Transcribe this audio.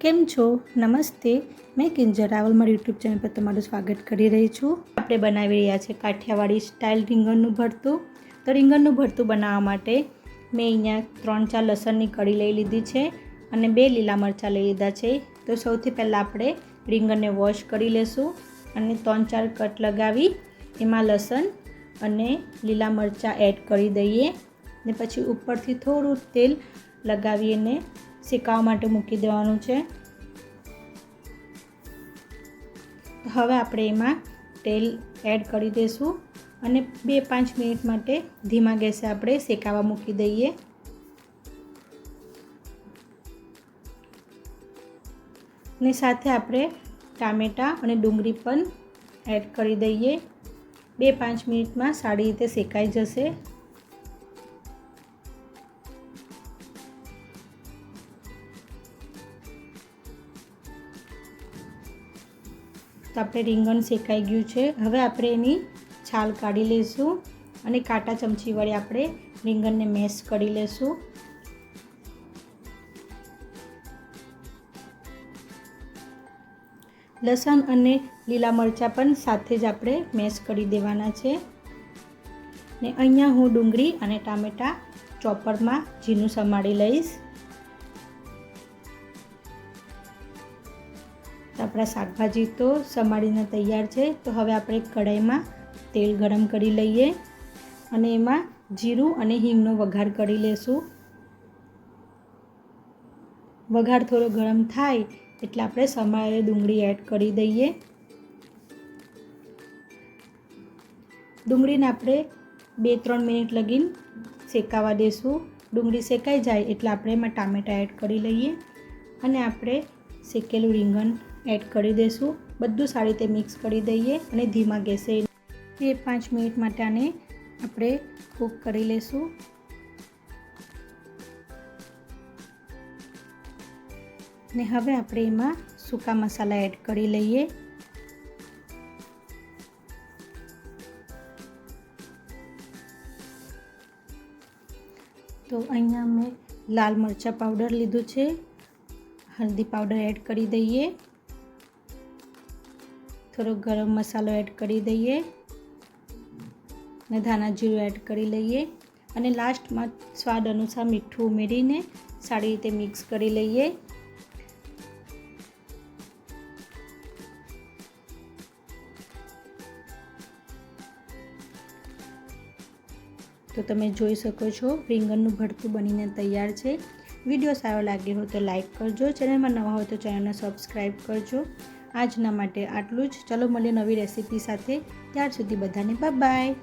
કેમ છો? નમસ્તે. મેં કિંજર રાવલ મારી યુટ્યુબ ચેનલ પર તમારું સ્વાગત કરી રહી છું. આપણે બનાવી રહ્યા છે કાઠિયાવાડી સ્ટાઇલ રીંગણનું ભરતું. તો રીંગણનું ભરતું બનાવવા માટે મેં અહીંયા ત્રણ ચાર લસણની કળી લઈ લીધી છે અને બે લીલા મરચાં લઈ લીધા છે. તો સૌથી પહેલાં આપણે રીંગણને વોશ કરી લેશું અને ત્રણ ચાર કટ લગાવી એમાં લસણ અને લીલા મરચાં એડ કરી દઈએ. ને પછી ઉપરથી થોડું તેલ લગાવી એને શેકાવા માટે મૂકી દેવાનું છે. હવે આપણે એમાં તેલ એડ કરી દઈશું અને બે પાંચ મિનિટ માટે ધીમા ગેસે આપણે શેકાવા મૂકી દઈએ. ને સાથે આપણે ટામેટાં અને ડુંગળી પણ એડ કરી દઈએ. બે પાંચ મિનિટમાં સારી રીતે શેકાઈ જશે. તો આપણે રીંગણ શેકાઈ ગયું છે. હવે આપણે એની છાલ કાઢી લઈશું અને કાંટા ચમચી વડે આપણે રીંગણને મેશ કરી લઈશું. લસણ અને લીલા મરચાં પણ સાથે જ આપણે મેશ કરી દેવાના છે. ને અહીંયા હું ડુંગળી અને ટામેટાં ચોપરમાં ઝીણું સમાડી લઈશ. આપણા શાકભાજી તો સમારીને તૈયાર છે. તો હવે આપણે કઢાઈમાં તેલ ગરમ કરી લઈએ અને એમાં જીરું અને હિંગનો વઘાર કરી લેશું. વઘાર થોડો ગરમ થાય એટલે આપણે સમારે ડુંગળી એડ કરી દઈએ. ડુંગળીને આપણે બે ત્રણ મિનિટ લગીને શેકાવા દઈશું ડુંગળી શેકાઈ જાય એટલે આપણે એમાં ટામેટાં એડ કરી લઈએ અને આપણે શેકેલું રીંગણ એડ કરી દઈશું બધું સારી રીતે મિક્સ કરી દઈએ અને ધીમા ગેસે બે પાંચ મિનિટ માટે આને આપણે કૂક કરી લઈશું ને હવે આપણે એમાં સૂકા મસાલા એડ કરી લઈએ. તો અહીંયા મેં લાલ મરચાં પાવડર લીધું છે. હલ્દી પાવડર એડ કરી દઈએ. થોડો ગરમ મસાલો એડ કરી દઈએ અને ધાણા જીરું એડ કરી લઈએ અને લાસ્ટમાં સ્વાદ અનુસાર મીઠું ઉમેરીને સારી રીતે મિક્સ કરી લઈએ. તો તમે જોઈ શકો છો રીંગણનું ભરતું બનીને તૈયાર છે. વીડિયો સારો લાગ્યો હોય તો લાઇક કરજો. ચેનલમાં નવા હોય તો ચેનલને સબસ્ક્રાઈબ કરજો. આજના માટે આટલું જ. ચલો મળીએ નવી રેસીપી સાથે. ત્યાર સુધી બધાને બાય